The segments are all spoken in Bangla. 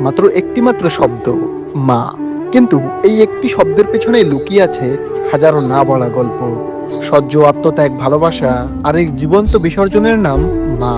মাত্র একটি মাত্র শব্দ, মা। কিন্তু এই একটি শব্দের পেছনে লুকিয়ে আছে হাজারো না বলা গল্প। সহ্য, আত্মত্যাগ, ভালোবাসা আর এক জীবন্ত বিসর্জনের নাম মা।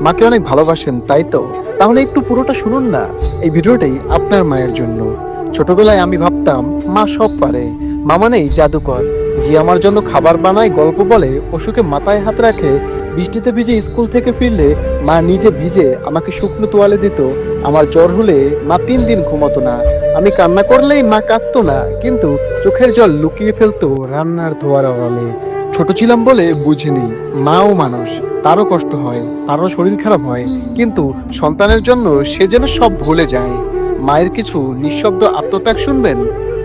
মাকে অনেক ভালোবাসেন, তাই তো? তাহলে একটু পুরোটা শুনুন না, এই ভিডিওটাই আপনার মায়ের জন্য। ছোটবেলায় আমি ভাবতাম, মা সব পারে। মা মানেই জাদুকর। যে আমার জন্য খাবার বানায়, গল্প বলে, অসুখে মাথায় হাত রাখে, বৃষ্টিতে ভিজে স্কুল থেকে ফিরলে মা নিজে ভিজে আমাকে শুকনো তোয়ালে দিত। আমার জ্বর হলে মা তিন দিন ঘুমাতো না। আমি কান্না করলেই মা কাঁদতো না, কিন্তু চোখের জল লুকিয়ে ফেলতো রান্নার ধোয়ার আড়ালে। ছোট ছিলাম বলে বুঝিনি মাও মানুষ, তারও কষ্ট হয়, তারও শরীর খারাপ হয়, কিন্তু সন্তানের জন্য সে যেন সব ভুলে যায়। মায়ের কিছু নিঃশব্দ আত্মত্যাগ শুনবেন?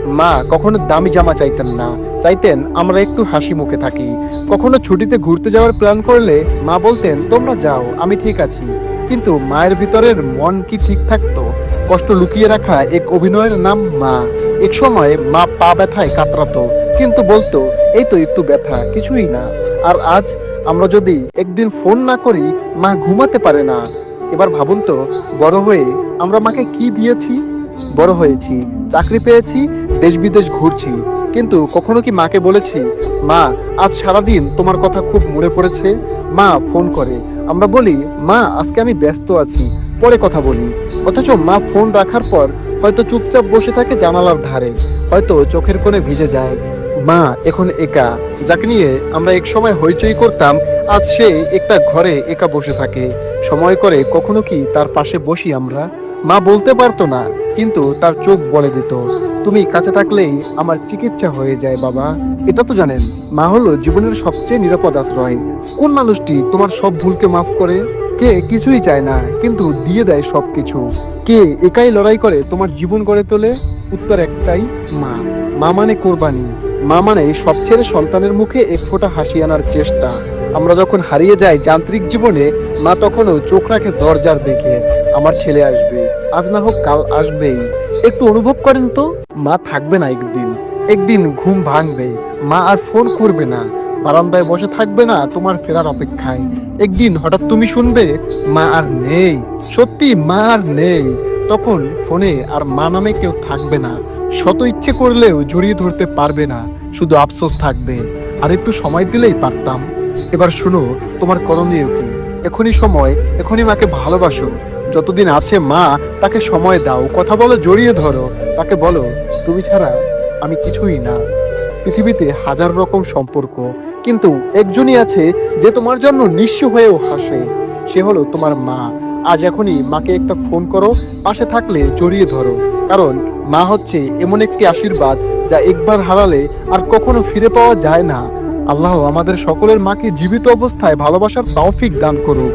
মা, কখনো দামি জামা চাইতেন না। চাইতেন আমরা একটু হাসি মুখে থাকি। কখনো ছুটিতে ঘুরতে যাওয়ার প্ল্যান করলে মা বলতেন, তোমরা যাও, আমি ঠিক আছি। কিন্তু মায়ের ভিতরের মন কি ঠিক থাকতো? কষ্ট লুকিয়ে রাখা এক অভিনয়ের নাম মা। এক সময় মা পা ব্যথায় কাতরাতো, কিন্তু বলতো, এই তো একটু ব্যথা, কিছুই না। আর আজ আমরা যদি একদিন ফোন না করি, মা ঘুমাতে পারে না। এবার ভাবুন তো, বড় হয়ে আমরা মাকে কি দিয়েছি? বড় হয়েছি। চাকরি পেয়েছি, দেশ বিদেশ ঘুরছি। কিন্তু কখনো কি মাকে বলেছি, মা, আজ সারাদিন তোমার কথা খুব মনে পড়েছে, মা ফোন করে। আমরা বলি, মা, আজকে আমি ব্যস্ত আছি। পরে কথা বলি, অথচ মা ফোন রাখার পর হয়তো চুপচাপ বসে থাকে জানালার ধারে, হয়তো চোখের কোণে ভিজে যায়। মা, এখন একা। যাকে নিয়ে আমরা এক সময় হইচই করতাম, আজ সে একটা ঘরে একা বসে থাকে। সময় করে কখনো কি তার পাশে বসি আমরা? মা বলতে পারতো না, কিন্তু তার চোখ বলে দিত, তুমি কাছে থাকলেই আমার চিকিৎসা হয়ে যায় বাবা। এটা তো জানেন, মা হলো জীবনের সবচেয়ে নিরাপদ আশ্রয়। কোন মানুষটি তোমার সব ভুলকে মাফ করে? কে কিছুই চায় না, কিন্তু দিয়ে দেয় সবকিছু। কে একাই লড়াই করে তোমার জীবন গড়ে তোলে? উত্তর একটাই, মা। মা মানে কোরবানি। মা মানে সব ছেড়ে সন্তানের মুখে এক ফোঁটা হাসি আনার চেষ্টা। আমরা যখন হারিয়ে যাই যান্ত্রিক জীবনে, মা তখনও চোখ রাখে দরজার দিকে। আমার ছেলে আসবে। আজ না হোক কাল আসবেই। একটু অনুভব করেন তো, মা থাকবে না একদিন। একদিন ঘুম ভাঙবে, মা আর ফোন করবে না। বারান্দায় বসে থাকবে না তোমার ফেরার অপেক্ষায়। একদিন হঠাৎ তুমি শুনবে, মা আর নেই। সত্যি মা আর নেই। তখন ফোনে আর মা নামে কেউ থাকবে না। শত ইচ্ছে করলেও জড়িয়ে ধরতে পারবে না। শুধু আফসোস থাকবে। আর একটু সময় দিলেই পারতাম। এবার শুনো, তোমার করণীয় কি? এখনই সময়, এখনই মাকে ভালোবাসো। যতদিন আছে মা, তাকে সময় দাও, কথা বলো, জড়িয়ে ধরো। তাকে বলো, তুমি ছাড়া আমি কিছুই না। পৃথিবীতে হাজার রকম সম্পর্ক, কিন্তু একজনই আছে যে তোমার জন্য নিঃস্ব হয়েও হাসে। সে হলো তোমার মা। আজ এখনই মাকে একটা ফোন করো, পাশে থাকলে জড়িয়ে ধরো। কারণ মা হচ্ছে এমন একটি আশীর্বাদ যা একবার হারালে আর কখনো ফিরে পাওয়া যায় না। আল্লাহ আমাদের সকলের মাকে জীবিত অবস্থায় ভালোবাসার তৌফিক দান করুক।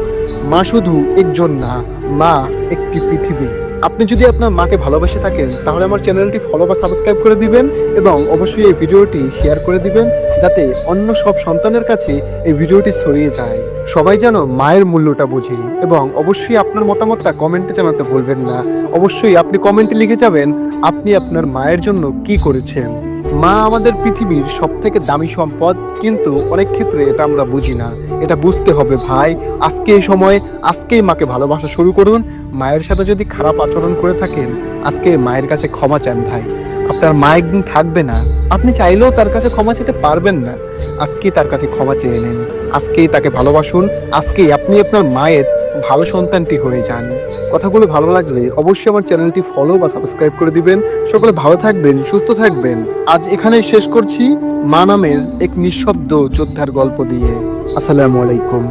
মা শুধু একজন না মা, একটি পৃথিবী। আপনি যদি আপনার মাকে ভালোবেসে থাকেন, তাহলে আমার চ্যানেলটি ফলো বা সাবস্ক্রাইব করে দিবেন এবং অবশ্যই এই ভিডিওটি শেয়ার করে দিবেন যাতে অন্য সব সন্তানের কাছে এই ভিডিওটি ছড়িয়ে যায়। সবাই যেন মায়ের মূল্যটা বুঝে এবং অবশ্যই আপনার মতামতটা কমেন্টে জানাতে ভুলবেন না। অবশ্যই আপনি কমেন্টে লিখে যাবেন, আপনি আপনার মায়ের জন্য কি করেছেন। মা আমাদের পৃথিবীর সব থেকে দামি সম্পদ, কিন্তু অনেক ক্ষেত্রে এটা আমরা বুঝি না। এটা বুঝতে হবে, ভাই, আজকে এই সময়, আজকেই মাকে ভালোবাসা শুরু করুন। মায়ের সাথে যদি খারাপ আচরণ করে থাকেন, আজকে মায়ের কাছে ক্ষমা চান, ভাই। আপনার মা একদিন থাকবে না। আপনি চাইলেও তার কাছে ক্ষমা চেতে পারবেন না। আজকেই তার কাছে ক্ষমা চেয়ে নেন। আজকেই তাকে ভালোবাসুন। আজকেই আপনি আপনার মায়ের ভালো সন্তানটি হয়ে যান। কথাগুলো ভালো লাগলে অবশ্যই আমার চ্যানেলটি ফলো বা সাবস্ক্রাইব করে দিবেন। সকলে ভালো থাকবেন, সুস্থ থাকবেন। আজ এখানে শেষ করছি। মা নামের এক নিঃশব্দ যোদ্ধার গল্প দিয়ে। আসসালামু আলাইকুম।